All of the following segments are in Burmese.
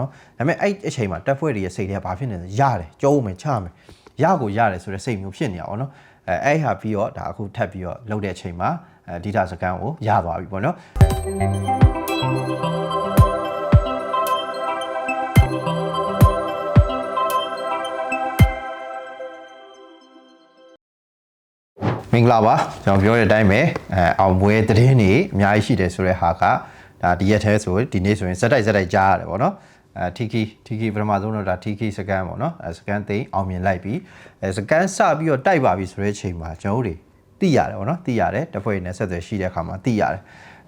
နော်ဒါပေမဲ့အဲ့အချိန်မှာတက်ဖွဲ့တွေရဲ့စိတ်တွေကဘာဖြစ်နေလဲရတယ်ကြောဦးမယ်ချမယ်ရကိုရတယ်ဆိုတဲ့စိတ်မျိုးဖြစ်နေတာပေါ့နော်အဲအဲ့ဟာပြီးတော့ဒါအခုထပ်ပြီးတော့လှုပ်တဲ့အချိန်မှာအဲဒီတာစကန်ကိုရသွားပြီပေါ့နော်မင်္ဂလာပါကျွန်တော်ပြောတဲ့အတိုင်းပဲအဲအောင်ပွဲသတင်းတွေအများကြီးရှိတယ်ဆိုတဲ့ဟာကဒါဒီရက်သေးဆိုဒီနေ့ဆိုရင်ဇက်တိုက်ဇက်တိုက်ကြားရတယ်ပေါ့နော် အဲ TK TK ပထမဆုံးတော့ဒါ TK စကန်ပေါ့နော်အဲစကန်သိမ်းအောင်မြင်လိုက်ပြီးအဲစကန်စပြီးတော့တိုက်ပါပြီဆိုတဲ့အချိန်မှာကျွန်တော်တို့တွေသိရတယ်ပေါ့နော်သိရတယ်တစ်ဖွဲ့နဲ့ဆက်သွယ်ရှိတဲ့အခါမှာသိရတယ်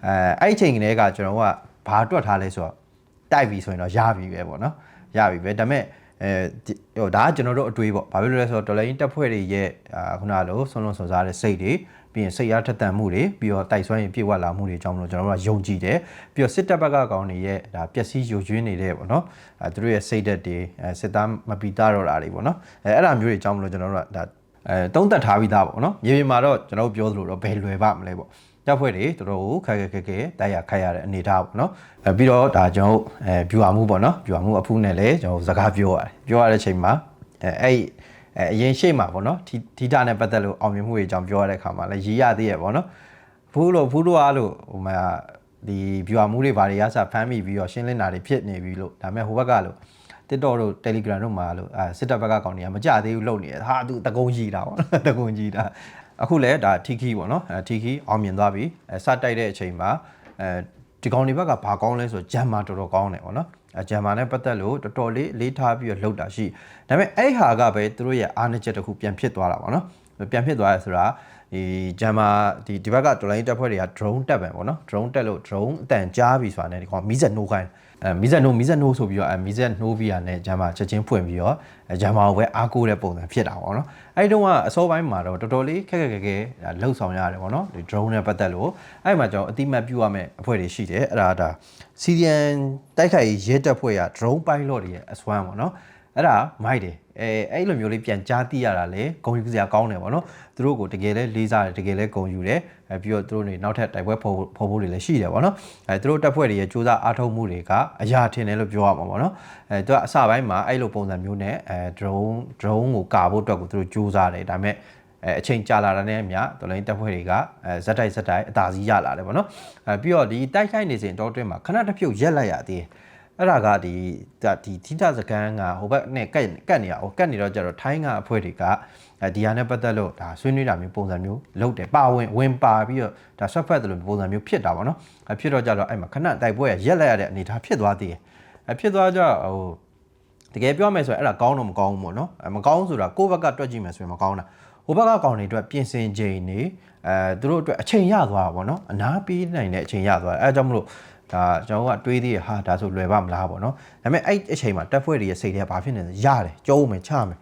အဲအဲ့ဒီအချိန်ကလေးကကျွန်တော်ကဘာတွက်ထားလဲဆိုတော့တိုက်ပြီဆိုရင်တော့ရပြီပဲပေါ့နော်ရပြီပဲဒါပေမဲ့ အဲဒီဟိုဒါကကျွန်တော်တို့အတွေးပေါ့ဘာဖြစ်လို့လဲဆိုတော့ဒေါ်လာရင်းတက်ဖွဲ့တွေရဲ့အာခုနလိုဆွန်းလွန်ဆွန်စားတဲ့စိတ်တွေပြီးရင်စိတ်အားထက်သန်မှုတွေပြီးတော့တိုက်ဆွမ်းရင်ပြေဝလာမှုတွေအကြောင်းမလို့ကျွန်တော်တို့ကယုံကြည်တယ်ပြီးတော့စစ်တပ်ဘက်ကကောင်တွေရဲ့ဒါပျက်စီးယိုယွင်းနေတဲ့ပေါ့နော်အဲသူတို့ရဲ့စိတ်ဓာတ်တွေအဲစစ်သားမပီတာတော့တာတွေပေါ့နော်အဲအဲ့ဒါမျိုးတွေအကြောင်းမလို့ကျွန်တော်တို့ကဒါအဲတုံးသက်ထားပြီးသားပေါ့နော်မြေပြင်မှာတော့ကျွန်တော်တို့ပြောသလိုတော့ဘယ်လွယ်ပါမလဲပေါ့ တပ်ဖွဲ့တွေတော်တော်ကိုခက်ခက်ခက်ခက်တိုက်ရခိုက်ရတဲ့အနေအထားပေါ့နော်အဲပြီးတော့ဒါကျွန်တော်တို့အဲဗျူဟာမှုပေါ့နော်ဗျူဟာမှုအဖူးနဲ့လည်းကျွန်တော်စကားပြောရတယ်ပြောရတဲ့အချိန်မှာအဲအဲ့အဲအရင်ရှေ့မှာပေါ့နော်ထီထီတာနဲ့ပတ်သက်လို့အောင်မြင်မှုတွေအကြောင်းပြောရတဲ့အခါမှာလည်းရေးရသေးရပေါ့နော်ဘူးလို့ဘူးလို့အားလို့ဟိုမှာဒီဗျူဟာမှုတွေဘာတွေရစဖမ်းမိပြီးတော့ရှင်းလင်းတာတွေဖြစ်နေပြီလို့ဒါပေမဲ့ဟိုဘက်ကလို့ TikTok တို့ Telegram တို့မှာလို့အဲစစ်တပ်ဘက်ကကောင်တွေကမကြသေးဘူးလုပ်နေတယ်ဟာသူတကုံကြီးတာပေါ့နော်တကုံကြီးတာ အခုလဲဒါ Tiki ပေါ့နော်အဲ Tiki အောင်မြင်သွားပြီအဲစတိုက်တဲ့အချိန်မှာအဲဒီကောင်တွေဘက်ကဘာကောင်းလဲဆိုဂျမ်မာတော်တော်ကောင်းတယ်ပေါ့နော်အဲဂျမ်မာနဲ့ပတ်သက်လို့တော်တော်လေးလေးထားပြီးတော့လှုပ်တာရှိဒါပေမဲ့အဲ့ဟာကပဲသူတို့ရဲ့အားနည်းချက်တစ်ခုပြန်ဖြစ်သွားတာပေါ့နော်ပြန်ဖြစ်သွားရဆိုတာ ဒီဂျမ်မာဒီဒီဘက်ကဒေါ်လာတက်ဖွဲ့တွေက drone တက်ပဲပေါ့နော် drone တက်လို့ drone အတန်ကြားပြီဆိုတာနဲ့ဒီကောင်မီးစက်နှိုးခိုင်းအဲမီးစက်နှိုးမီးစက်နှိုးဆိုပြီးတော့အဲမီးစက်နှိုးပြီးရတဲ့ဂျမ်မာချက်ချင်းဖွင့်ပြီးတော့အဲဂျမ်မာကိုပဲအားကိုးတဲ့ပုံစံဖြစ်တာပေါ့နော်အဲဒီတုန်းကအစောပိုင်းမှာတော့တော်တော်လေးခက်ခက်ခဲခဲလှုပ်ဆောင်ရတယ်ပေါ့နော်ဒီ drone နဲ့ပတ်သက်လို့အဲ့မှာကျွန်တော်အတိမတ်ပြုရမယ့်အဖွဲ့တွေရှိတယ်အဲ့ဒါဒါ CDN တိုက်ခိုက်ရေးရဲတပ်ဖွဲ့က drone pilot တွေရဲ့အစွမ်းပေါ့နော်အဲ့ဒါမိုက်တယ် အဲအဲ့လိုမျိုးလေးပြန်ကြားသိရတာလေဂုံယူစရာကောင်းတယ်ပေါ့နော်သူတို့ကိုတကယ်လဲလေးစားတယ်တကယ်လဲဂုံယူတယ်အဲပြီးတော့သူတို့နေနောက်ထပ်တိုက်ပွဲဖော်ဖော်ဖို့တွေလည်းရှိတယ်ပေါ့နော်အဲသူတို့တပ်ဖွဲ့တွေရဲ့စူးစမ်းအားထုတ်မှုတွေကအရာထင်တယ်လို့ပြောရမှာပေါ့နော်အဲသူကအစပိုင်းမှာအဲ့လိုပုံစံမျိုးနဲ့အဲ drone drone ကိုကာဖို့အတွက်ကိုသူတို့စူးစမ်းတယ်ဒါပေမဲ့အဲအချိန်ကြာလာတဲ့နဲ့အမျှတော်လိုင်းတပ်ဖွဲ့တွေကအဲဇက်တိုက်ဇက်တိုက်အသာစီးရလာတယ်ပေါ့နော်အဲပြီးတော့ဒီတိုက်ခိုက်နေစဉ်တောတွင်းမှာခဏတစ်ဖြုတ်ရက်လိုက်ရသေးတယ် အဲ့ဒါကဒီဒီထိထစကန်ကဟိုဘက်နဲ့ကတ်ကတ်နေရဟိုကတ်နေတော့ကျတော့ထိုင်းကအဖွဲ့တွေကအဲဒီဟာနဲ့ပတ်သက်လို့ဒါဆွေးနွေးတာမျိုးပုံစံမျိုးလုပ်တယ်ပါဝင်ဝင်ပါပြီးတော့ဒါဆွတ်ဖက်တယ်လို့ပုံစံမျိုးဖြစ်တာပေါ့နော်အဲဖြစ်တော့ကျတော့အဲ့မှာခဏတိုက်ပွဲရက်လိုက်ရတဲ့အနေအထားဖြစ်သွားသေးတယ်အဲဖြစ်သွားကြဟိုတကယ်ပြောမယ်ဆိုရင်အဲ့ဒါကောင်းတော့မကောင်းဘူးပေါ့နော်အဲမကောင်းဆိုတာကိုယ့်ဘက်ကတွက်ကြည့်မယ်ဆိုရင်မကောင်းတာဟိုဘက်ကကောင်တွေအတွက်ပြင်ဆင်ချိန်နေအဲသူတို့အတွက်အချိန်ရသွားတာပေါ့နော်အနာပေးနိုင်တဲ့အချိန်ရသွားတယ်အဲဒါကြောင့်မလို့ ဒါကျွန်တော်ကတွေးသေးရဟာဒါဆိုလွယ်ပါမလားပေါ့နော်ဒါပေမဲ့အဲ့အချိန်မှာတက်ဖွဲ့တွေရဲ့စိတ်တွေကဘာဖြစ်နေလဲရတယ်ကြောဦးမယ်ချမယ်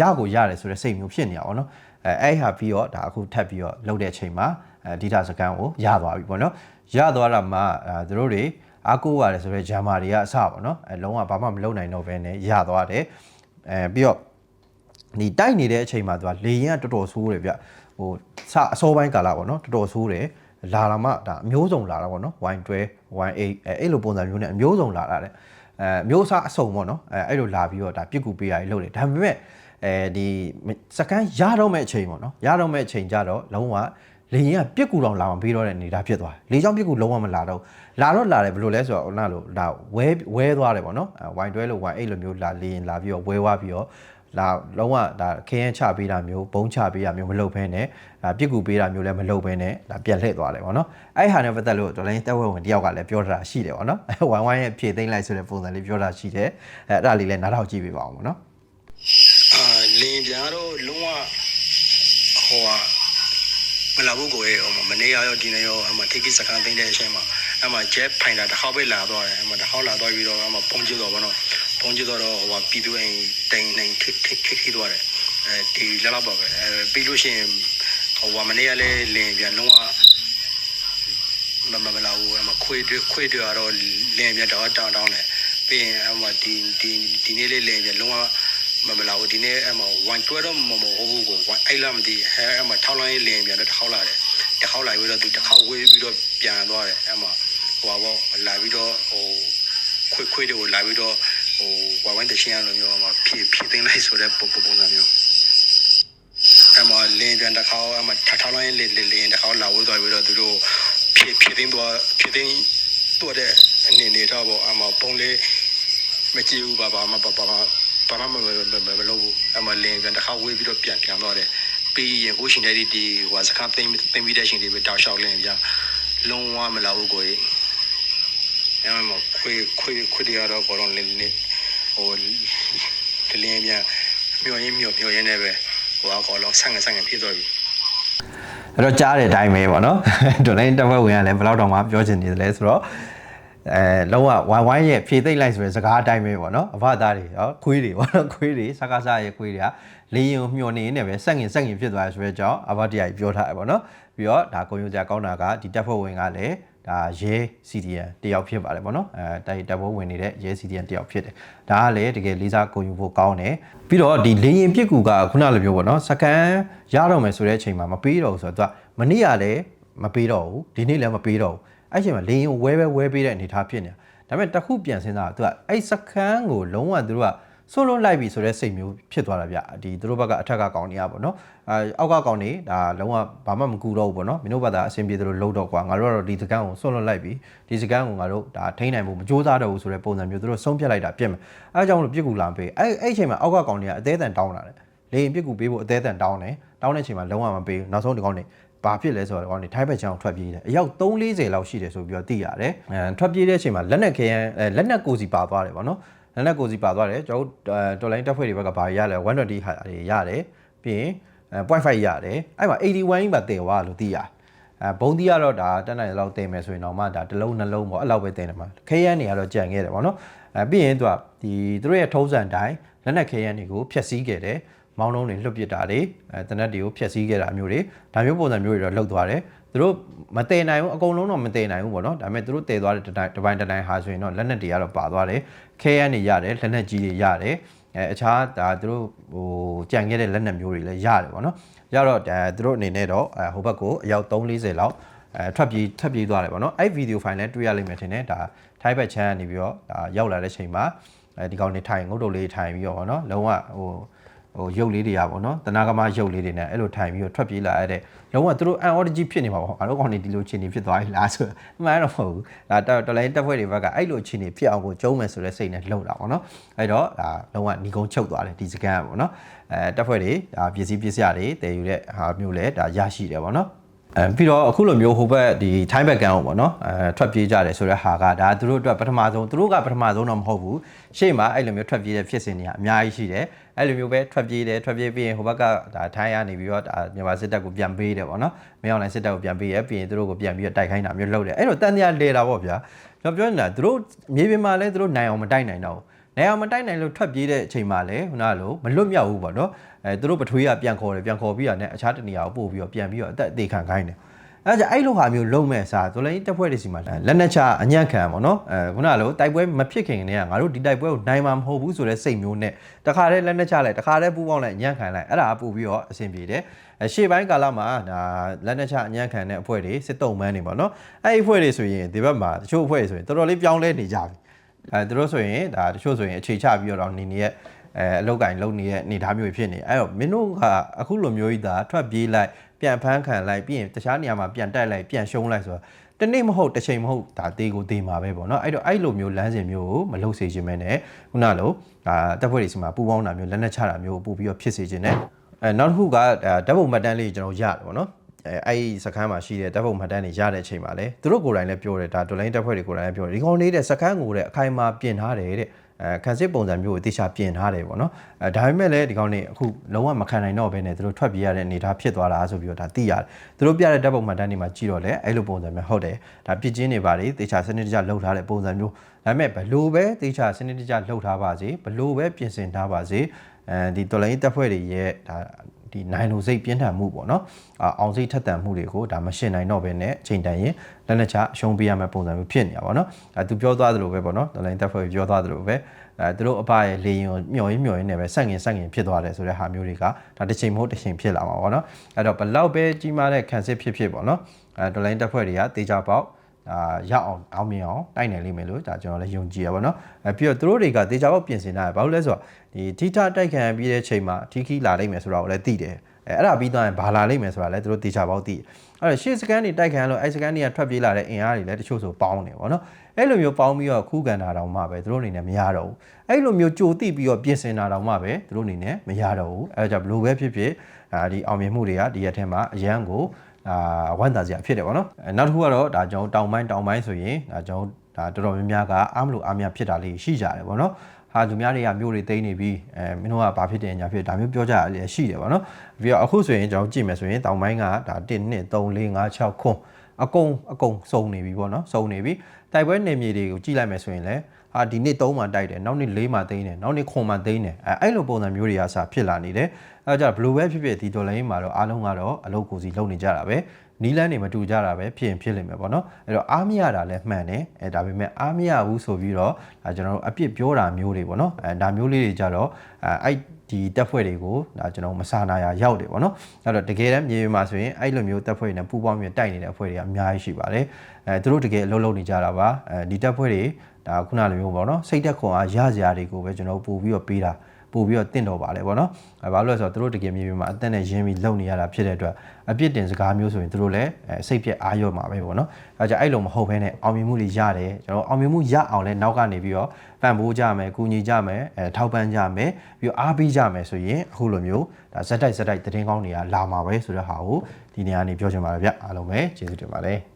ရကိုရတယ်ဆိုတဲ့စိတ်မျိုးဖြစ်နေတာပေါ့နော်အဲအဲ့ဟာပြီးတော့ဒါအခုထပ်ပြီးတော့လှုပ်တဲ့အချိန်မှာအဲဒီတာစကန်ကိုရသွားပြီပေါ့နော်ရသွားတာမှအဲသူတို့တွေအားကိုးရတယ်ဆိုတော့ဂျာမာတွေကအစပေါ့နော်အဲလုံးဝဘာမှမလုပ်နိုင်တော့ဘဲနဲ့ရသွားတယ်အဲပြီးတော့ဒီတိုက်နေတဲ့အချိန်မှာသူကလေရင်ကတော်တော်ဆိုးတယ်ဗျဟိုစအစောပိုင်းကာလပေါ့နော်တော်တော်ဆိုးတယ် လာလာမှဒါအမျိုးစုံလာတာပေါ့နော် Y12 Y8 အဲအဲ့လိုပုံစံမျိုးနဲ့အမျိုးစုံလာတာတဲ့အဲမျိုးစားအစုံပေါ့နော်အဲအဲ့လိုလာပြီးတော့ဒါပြစ်ကူပေးရည်လုပ်တယ်ဒါပေမဲ့အဲဒီစကန်ရတော့မဲ့အချိန်ပေါ့နော်ရတော့မဲ့အချိန်ကြတော့လုံးဝလေရင်ကပြစ်ကူတော့လာမှပြီးတော့တဲ့နေတာဖြစ်သွားတယ်လေချောင်းပြစ်ကူလုံးဝမလာတော့လာတော့လာတယ်ဘယ်လိုလဲဆိုတော့ဟိုနာလို့ဒါဝဲဝဲသွားတယ်ပေါ့နော် Y12 လို့ Y8 လိုမျိုးလာလေရင်လာပြီးတော့ဝဲသွားပြီးတော့ လာလုံးဝဒါခရမ်းချပေးတာမျိုးဘုံချပေးတာမျိုးမလုပ်ဘဲနဲ့ဒါပြစ်ကူပေးတာမျိုးလည်းမလုပ်ဘဲနဲ့ဒါပြက်လှည့်သွားတယ်ပေါ့နော်အဲ့ဟာနဲ့ပတ်သက်လို့ဒေါ်လာတက်ဝဲဝင်တယောက်ကလည်းပြောတာရှိတယ်ပေါ့နော်ဝိုင်းဝိုင်းရဲ့ဖြည့်သိမ့်လိုက်ဆိုတဲ့ပုံစံလေးပြောတာရှိတယ်အဲ့အဲ့ဒါလေးလည်းနားထောင်ကြည့်ပေးပါအောင်ပေါ့နော်အာလင်ပြားတော့လုံးဝဟိုဟာမလာဘူးကိုရဲ့ဟိုမနေ့ရောဒီနေ့ရောအမတိကိစကန်သိတဲ့အချိန်မှာအမဂျက်ဖိုင်တာတစ်ခေါက်ပဲလာတော့တယ်အမတစ်ခေါက်လာတော့ပြီးတော့အမပုံကျတော့ဘောနော် ပုံကျတော့ဟိုဟာပြည်သူအိမ်တိန်နေထိထိထိထိတော့တယ်အဲဒီလာလာပါပဲအဲပြီးလို့ရှိရင်ဟိုဟာမနေ့ကလည်းလင်ပြန်လုံးဝမမမလာဘူးအမခွေးတွေခွေးတွေကတော့လင်ပြန်တော့တောင်းတောင်းတယ်ပြီးရင်အမဒီဒီဒီနေ့လေးလင်ပြန်လုံးဝမမလာဘူးဒီနေ့အမ112တော့မမဟုတ်ဘူးကိုအဲ့လာမသိဟဲအမထောက်လိုင်းလင်းပြန်တော့တစ်ခေါက်လာတယ်တစ်ခေါက်လာပြီးတော့သူတစ်ခေါက်ဝေးပြီးတော့ပြန်သွားတယ်အမဟိုပါပေါ့လာပြီးတော့ဟိုခွေခွေတွေကိုလာပြီးတော့ ဟိုဝိုင်းဝိုင်းတချင်းရလိုမျိုးမှာဖြည့်ဖြည့်သိမ်းလိုက်ဆိုတဲ့ပုံပုံစံမျိုးအဲ့မှာလင်းပြန်တစ်ခါအဲ့မှာထထောင်းလိုင်းလေးလေးလေးတစ်ခါလာဝေးသွားပြီးတော့သူတို့ဖြည့်ဖြည့်သိမ်းသွားဖြည့်သိမ်းတော့တဲ့အနေနဲ့တော့ပေါ့အမပုံလေးမကြည့်ဘူးပါပါမပါပါဘာမှမမမလုပ်ဘူးအမလင်းပြန်တစ်ခါဝေးပြီးတော့ပြန်ပြန်သွားတယ်ပြီးရင်ကိုရှင်တဲ့ဒီဟိုစကားသိမ်းသိမ်းပြီးတဲ့ရှင်တွေပဲတောက်လျှောက်လင်းပြလုံးဝမလာဘူးကိုကြီး အဲ့မှာခွေခွေခွေရတော့ဘောလုံးလင်းနေဟိုတလင်းပြန်မျောရင်းမျောမျောရင်းနဲ့ပဲဟိုအကောလုံးဆန့်ငဆန့်ငဖြစ်သွားပြီအဲ့တော့ကြားတဲ့အတိုင်းပဲပေါ့နော်ဒေါ်လာတက်ဖွဲ့ဝင်ကလည်းဘယ်လောက်တောင်မှပြောချင်နေတယ်လဲဆိုတော့အဲလုံးဝဝိုင်းဝိုင်းရဲ့ဖြည့်သိမ့်လိုက်ဆိုတဲ့စကားအတိုင်းပဲပေါ့နော်အဖသားတွေရောခွေးတွေပေါ့နော်ခွေးတွေစကားစားရဲ့ခွေးတွေကလေရင်ကိုမျောနေနေပဲစက်ငင်စက်ငင်ဖြစ်သွားရဆိုတဲ့အကြောင်းအဖတရားကြီးပြောထားတယ်ပေါ့နော်ပြီးတော့ဒါကိုယုံကြကောင်းတာကဒီတက်ဖွဲ့ဝင်ကလည်း ဒါရဲ CDN တယောက်ဖြစ်ပါတယ်ပေါ့နော်အဲတိုက်တပ်ဖွဲ့ဝင်နေတဲ့ရဲ CDN တယောက်ဖြစ်တယ်ဒါကလည်းတကယ်လေးစားကိုယူဖို့ကောင်းတယ်ပြီးတော့ဒီလေရင်ပြစ်ကူကခုနလိုမျိုးပေါ့နော်စကန်ရတော့မယ်ဆိုတဲ့အချိန်မှာမပေးတော့ဘူးဆိုတော့သူကမနေ့ကလည်းမပေးတော့ဘူးဒီနေ့လည်းမပေးတော့ဘူးအဲ့အချိန်မှာလေရင်ဝဲပဲဝဲပေးတဲ့အနေအထားဖြစ်နေတာဒါပေမဲ့တစ်ခုပြန်စဉ်းစားသူကအဲ့စကန်ကိုလုံးဝသူတို့က ဆွလွတ်လိုက်ပြီဆိုတဲ့စိတ်မျိုးဖြစ်သွားတာဗျဒီသူတို့ဘက်ကအထက်ကကောင်းနေရပါတော့အဲအောက်ကကောင်းနေဒါလုံးဝဘာမှမကူတော့ဘူးပေါ့နော်မင်းတို့ဘက်ကအဆင်ပြေသလိုလှုပ်တော့ကွာငါတို့ကတော့ဒီစကန်ကိုဆွလွတ်လိုက်ပြီဒီစကန်ကိုငါတို့ဒါထိန်းနိုင်ဖို့မကြိုးစားတော့ဘူးဆိုတဲ့ပုံစံမျိုးသူတို့ဆုံးဖြတ်လိုက်တာပြစ်မယ်အဲအကြောင်းလို့ပြစ်ကူလာပေးအဲ့အဲ့အချိန်မှာအောက်ကကောင်းနေကအသေးအံတောင်းလာတယ်လေရင်ပြစ်ကူပေးဖို့အသေးအံတောင်းတယ်တောင်းတဲ့အချိန်မှာလုံးဝမပေးဘူးနောက်ဆုံးဒီကောင်းနေဘာဖြစ်လဲဆိုတော့ဒီကောင်းနေထိုင်းဘက်ချောင်းထွက်ပြေးတယ်အယောက်340လောက်ရှိတယ်ဆိုပြီးတော့သိရတယ်အဲထွက်ပြေးတဲ့အချိန်မှာလက်နက်ခဲယမ်းအဲလက်နက်ကိုစီပါသွားတယ်ဗောနော် လက်နက်ကိုစီပါသွားတယ်ကျွန်တော်တော်လိုင်းတက်ဖွဲ့တွေဘက်ကဘာရလဲ120ဟာတွေရတယ်ပြီးရင်အဲ0.5ရတယ်အဲ့မှာ81မှာတင်သွားလို့သိရတယ်အဲဘုံတီကတော့ဒါတက်နိုင်လောက်တင်မယ်ဆိုရင်တော့မှဒါတစ်လုံးနှလုံးပေါ့အဲ့လောက်ပဲတင်တယ်မှာခဲယမ်းတွေကတော့ကြံခဲ့တယ်ဗောနော်အဲပြီးရင်သူကဒီသူတို့ရဲ့ထုံးစံတိုင်းလက်နက်ခဲယမ်းတွေကိုဖျက်ဆီးခဲ့တယ်မောင်းလုံးတွေလွတ်ပစ်တာတွေအဲတနက်တွေကိုဖျက်ဆီးခဲ့တာမျိုးတွေဒါမျိုးပုံစံမျိုးတွေတော့လှုပ်သွားတယ် သူတို့မတည်နိုင်ဘူးအကုန်လုံးတော့မတည်နိုင်ဘူးပေါ့နော်ဒါပေမဲ့သူတို့တည်သွားတဲ့တပိုင်းတပိုင်းဟာဆိုရင်တော့လက်နက်တွေကတော့ပါသွားတယ်ခဲယမ်းတွေရတယ်လက်နက်ကြီးတွေရတယ်အဲအခြားဒါသူတို့ဟိုကြံခဲ့တဲ့လက်နက်မျိုးတွေလည်းရတယ်ပေါ့နော်ရတော့အဲသူတို့အနေနဲ့တော့အဲဟိုဘက်ကိုအယောက်340လောက်အဲထွက်ပြေးထွက်ပြေးသွားတယ်ပေါ့နော်အဲ့ဗီဒီယိုဖိုင်လည်းတွေ့ရလိမ့်မယ်ထင်တယ်ဒါထိုင်းဘက်ချမ်းကနေပြီးတော့ဒါရောက်လာတဲ့ချိန်မှာအဲဒီကောင်နေထိုင်ငုတ်တုတ်လေးထိုင်ပြီးတော့ပေါ့နော်လုံးဝဟိုဟိုရုပ်လေးတွေကပေါ့နော်တနာကမရုပ်လေးတွေနဲ့အဲ့လိုထိုင်ပြီးတော့ထွက်ပြေးလာရတဲ့ လုံးဝသူတို့အန်အော်ဂျီဖြစ်နေမှာပေါ့ငါတို့ကောင်နေဒီလိုခြေနေဖြစ်သွားပြီလားဆိုတော့မှန်တော့မဟုတ်ဘူးဒါတော်လိုင်းတက်ဖွဲ့တွေဘက်ကအဲ့လိုခြေနေဖြစ်အောင်ကိုကျုံးမယ်ဆိုတဲ့စိတ်နဲ့လှုပ်တာပေါ့နော်အဲ့တော့ဒါလုံးဝညီကုန်းချုပ်သွားတယ်ဒီစကန်ကပေါ့နော်အဲတက်ဖွဲ့တွေဒါပစ္စည်းပစ္စယတွေတည်ယူတဲ့ဟာမျိုးလဲဒါရရှိတယ်ပေါ့နော်အဲပြီးတော့အခုလိုမျိုးဟိုဘက်ဒီထိုင်းဘက်ကန်အောင်ပေါ့နော်အဲထွက်ပြေးကြတယ်ဆိုတဲ့ဟာကဒါသူတို့အတွက်ပထမဆုံးသူတို့ကပထမဆုံးတော့မဟုတ်ဘူးရှေ့မှာအဲ့လိုမျိုးထွက်ပြေးတဲ့ဖြစ်စဉ်တွေကအများကြီးရှိတယ် အဲ့လိုမျိုးပဲထွက်ပြေးတယ်ထွက်ပြေးပြီးရင်ဟိုဘက်ကဒါထိုင်းရနေပြီးတော့ဒါမြန်မာစစ်တပ်ကိုပြန်ပေးတယ်ပေါ့နော်မင်းအောင်လိုင်းစစ်တပ်ကိုပြန်ပေးရပြီးရင်သူတို့ကိုပြန်ပြီးတော့တိုက်ခိုင်းတာမျိုးလုပ်တယ်အဲ့တော့တန်တရားလေတာပေါ့ဗျာကျွန်တော်ပြောနေတာသူတို့မြေပြင်မှာလဲသူတို့နိုင်အောင်မတိုက်နိုင်တော့ဘူးနိုင်အောင်မတိုက်နိုင်လို့ထွက်ပြေးတဲ့အချိန်မှာလဲခုနကလိုမလွတ်မြောက်ဘူးပေါ့နော်အဲသူတို့ပထွေးကပြန်ခေါ်တယ်ပြန်ခေါ်ပြီးတော့ねအခြားတနေရာကိုပို့ပြီးတော့ပြန်ပြီးတော့အသက်အသေးခံခိုင်းတယ် အဲကြအဲ့လိုဟာမျိုးလုံးမဲ့စားဆိုလည်းတက်ဖွဲ့တွေစီမှာလက်နက်ချအညံ့ခံပေါ့နော်အဲခုနကလိုတိုက်ပွဲမဖြစ်ခင်ကတည်းကငါတို့ဒီတိုက်ပွဲကိုနိုင်မှာမဟုတ်ဘူးဆိုတဲ့စိတ်မျိုးနဲ့တခါတည်းလက်နက်ချလိုက်တခါတည်းပူပေါင်းလိုက်အညံ့ခံလိုက်အဲ့ဒါပို့ပြီးတော့အဆင်ပြေတယ်အရှေ့ပိုင်းကာလမှာဒါလက်နက်ချအညံ့ခံတဲ့အဖွဲ့တွေစစ်တုံးမန်းတွေပေါ့နော်အဲ့ဒီအဖွဲ့တွေဆိုရင်ဒီဘက်မှာတချို့အဖွဲ့တွေဆိုရင်တော်တော်လေးပြောင်းလဲနေကြပြီအဲသူတို့ဆိုရင်ဒါတချို့ဆိုရင်အခြေချပြီးတော့နေနေရဲ့အဲအလောက်ကင်လုံနေတဲ့အနေအထားမျိုးဖြစ်နေအဲ့တော့မင်းတို့ကအခုလိုမျိုးကြီးဒါထွက်ပြေးလိုက် ပြန်ဖမ်းခံလိုက်ပြီးရင်တခြားနေရာမှာပြန်တက်လိုက်ပြန်ရှုံးလိုက်ဆိုတော့တနေ့မဟုတ်တစ်ချိန်မဟုတ်ဒါတေးကိုတေးမှာပဲပေါ့နော်အဲ့တော့အဲ့လိုမျိုးလမ်းစဉ်မျိုးကိုမလုပ်စေချင်မဲနဲ့ခုနလိုဒါတပ်ဖွဲ့တွေစီမှာပူပေါင်းတာမျိုးလက်နက်ချတာမျိုးပို့ပြီးတော့ဖြစ်စေချင်တယ်အဲနောက်တစ်ခုကဓာတ်ပုံမှတ်တမ်းလေးကျွန်တော်ရတယ်ပေါ့နော်အဲအဲ့ဒီစခန်းမှာရှိတဲ့တပ်ပုံမှတ်တမ်းတွေရတဲ့အချိန်မှာလေသူတို့ကိုယ်တိုင်လည်းပြောတယ်ဒါဒိုလိုင်းတပ်ဖွဲ့တွေကိုယ်တိုင်လည်းပြောတယ်ဒီကောင်လေးတဲ့စခန်းကိုတဲ့အခိုင်အမာပြင်ထားတယ်တဲ့ အဲခံစစ်ပုံစံမျိုးကိုတေချာပြင်ထားတယ်ပေါ့နော်အဲဒါပေမဲ့လည်းဒီကောင်နေအခုလုံးဝမခံနိုင်တော့ဘဲနဲ့သူတို့ထွက်ပြေးရတဲ့အနေအထားဖြစ်သွားတာဆိုပြီးတော့ဒါသိရတယ်သူတို့ပြတဲ့တပ်ပုံမှတ်တမ်းတွေမှာကြည့်တော့လေအဲ့လိုပုံစံမျိုးဟုတ်တယ်ဒါပြစ်ချင်းတွေပါလေတေချာစနစ်တကျလှုပ်ထားတဲ့ပုံစံမျိုးဒါပေမဲ့ဘလို့ပဲတေချာစနစ်တကျလှုပ်ထားပါစေဘလို့ပဲပြင်ဆင်ထားပါစေအဲဒီတော်လိုင်းတပ်ဖွဲ့တွေရဲ့ဒါ ဒီနိုင်လိုစိတ်ပြင်းထန်မှုပေါ့နော်အောင်စိတ်ထက်သန်မှုတွေကိုဒါမရှင်းနိုင်တော့ဘဲနဲ့အချိန်တန်ရင်လက်နက်ချအရှုံးပေးရမယ့်ပုံစံမျိုးဖြစ်နေတာပေါ့နော်အဲသူပြောသွားသလိုပဲပေါ့နော်တော်လိုင်းတပ်ဖွဲ့ပြောသွားသလိုပဲအဲသူတို့အပရဲ့လေရင်ကိုမျော်ရင်းမျော်ရင်းနဲ့ပဲဆက်ငင်ဆက်ငင်ဖြစ်သွားတယ်ဆိုတဲ့ဟာမျိုးတွေကဒါတစ်ချိန်မဟုတ်တစ်ချိန်ဖြစ်လာမှာပေါ့နော်အဲ့တော့ဘလောက်ပဲကြီးမားတဲ့ခံစစ်ဖြစ်ဖြစ်ပေါ့နော်အဲတော်လိုင်းတပ်ဖွဲ့တွေကတေချာပေါက် အာရအောင်အောင်မြင်အောင်တိုက်နိုင်လိမ့်မယ်လို့ဒါကျွန်တော်လည်းယုံကြည်ရပါတော့။အဲပြီးတော့သူတို့တွေကတေချာပေါက်ပြင်ဆင်တာဘာလို့လဲဆိုတော့ဒီထိထတိုက်ခံပြီးတဲ့ချိန်မှာထီခီလာလိမ့်မယ်ဆိုတာကိုလည်းသိတယ်။အဲအဲ့ဒါပြီးသွားရင်ဘာလာလိမ့်မယ်ဆိုတာလည်းသူတို့တေချာပေါက်သိတယ်။အဲ့တော့ရှေ့စကန်တွေတိုက်ခံလို့အဲစကန်တွေကထွက်ပြေးလာတဲ့အင်အားတွေလည်းတချို့ဆိုပေါင်းနေပေါ့နော်။အဲ့လိုမျိုးပေါင်းပြီးတော့ခုခံတာတောင်မှပဲသူတို့အနေနဲ့မရတော့ဘူး။အဲ့လိုမျိုးကြိုတိပြီးတော့ပြင်ဆင်တာတောင်မှပဲသူတို့အနေနဲ့မရတော့ဘူး။အဲဒါကြောင့်ဘလို့ပဲဖြစ်ဖြစ်အာဒီအောင်မြင်မှုတွေကဒီရက်ထဲမှာအရန်ကို အာဝမ်းသာစရာဖြစ်တယ်ပေါ့နော်အဲနောက်တစ်ခုကတော့ဒါကျွန်တော်တောင်ပိုင်းတောင်ပိုင်းဆိုရင်ဒါကျွန်တော်ဒါတော်တော်များများကအားမလို့အားများဖြစ်တာလေးရှိကြတယ်ပေါ့နော်ဟာသူများတွေကမြို့တွေတိန်းနေပြီးအဲမင်းတို့ကဘာဖြစ်တယ်ညာဖြစ်ဒါမျိုးပြောကြရတယ်ရှိတယ်ပေါ့နော်ပြီးတော့အခုဆိုရင်ကျွန်တော်ကြည့်မယ်ဆိုရင်တောင်ပိုင်းကဒါ1 2 3 4 5 6ခွန်းအကုန်အကုန်စုံနေပြီပေါ့နော်စုံနေပြီ တိုက်ပွဲနေမြေတွေကိုကြည့်လိုက်မယ်ဆိုရင်လည်းဟာဒီနေ့3မှာတိုက်တယ်နောက်နေ့4မှာသိမ်းတယ်နောက်နေ့9မှာသိမ်းတယ်အဲအဲ့လိုပုံစံမျိုးတွေကစဖြစ်လာနေတယ်အဲဒါကြဘလိုပဲဖြစ်ဖြစ်ဒီဒေါ်လာရင်းမှာတော့အားလုံးကတော့အလုပ်ကိုစီလုပ်နေကြတာပဲနီးလန်းတွေမတူကြတာပဲဖြစ်ရင်ဖြစ်လိမ့်မယ်ပေါ့နော်အဲ့တော့အားမရတာလည်းမှန်တယ်အဲဒါပေမဲ့အားမရဘူးဆိုပြီးတော့ဒါကျွန်တော်တို့အပြစ်ပြောတာမျိုးတွေပေါ့နော်အဲဒါမျိုးလေးတွေကြတော့အဲအဲ့ ဒီတက်ဖွဲ့တွေကိုဒါကျွန်တော်မဆာနာရရောက်တယ်ပေါ့နော်အဲ့တော့တကယ်တမ်းမြေပြင်မှာဆိုရင်အဲ့လိုမျိုးတက်ဖွဲ့တွေနဲ့ပူပေါင်းပြီးတိုက်နေတဲ့အဖွဲ့တွေကအများကြီးရှိပါတယ်အဲသူတို့တကယ်အလုပ်လုပ်နေကြတာပါအဲဒီတက်ဖွဲ့တွေဒါခုနလိုမျိုးပေါ့နော်စိတ်သက်ခွန်အားရစရာတွေကိုပဲကျွန်တော်ပို့ပြီးတော့ပေးတာ ပို့ပြီးတော့တင့်တော်ပါလေပေါ့နော်အဲဘာလို့လဲဆိုတော့သူတို့တကယ်မြေပြင်မှာအသက်နဲ့ရင်းပြီးလုပ်နေရတာဖြစ်တဲ့အတွက်အပြစ်တင်စကားမျိုးဆိုရင်သူတို့လည်းအဲစိတ်ပြက်အားရော့မှာပဲပေါ့နော်အဲကြအဲ့လိုမဟုတ်ဘဲနဲ့အောင်မြင်မှုတွေရတယ်ကျွန်တော်အောင်မြင်မှုရအောင်လဲနောက်ကနေပြီးတော့ပံ့ပိုးကြမယ်ကူညီကြမယ်အဲထောက်ပံ့ကြမယ်ပြီးတော့အားပေးကြမယ်ဆိုရင်အခုလိုမျိုးဒါဇက်တိုက်ဇက်တိုက်သတင်းကောင်းတွေကလာမှာပဲဆိုတဲ့ဟာကိုဒီနေရာနေပြောချင်ပါတယ်ဗျအားလုံးပဲကျေးဇူးတင်ပါတယ်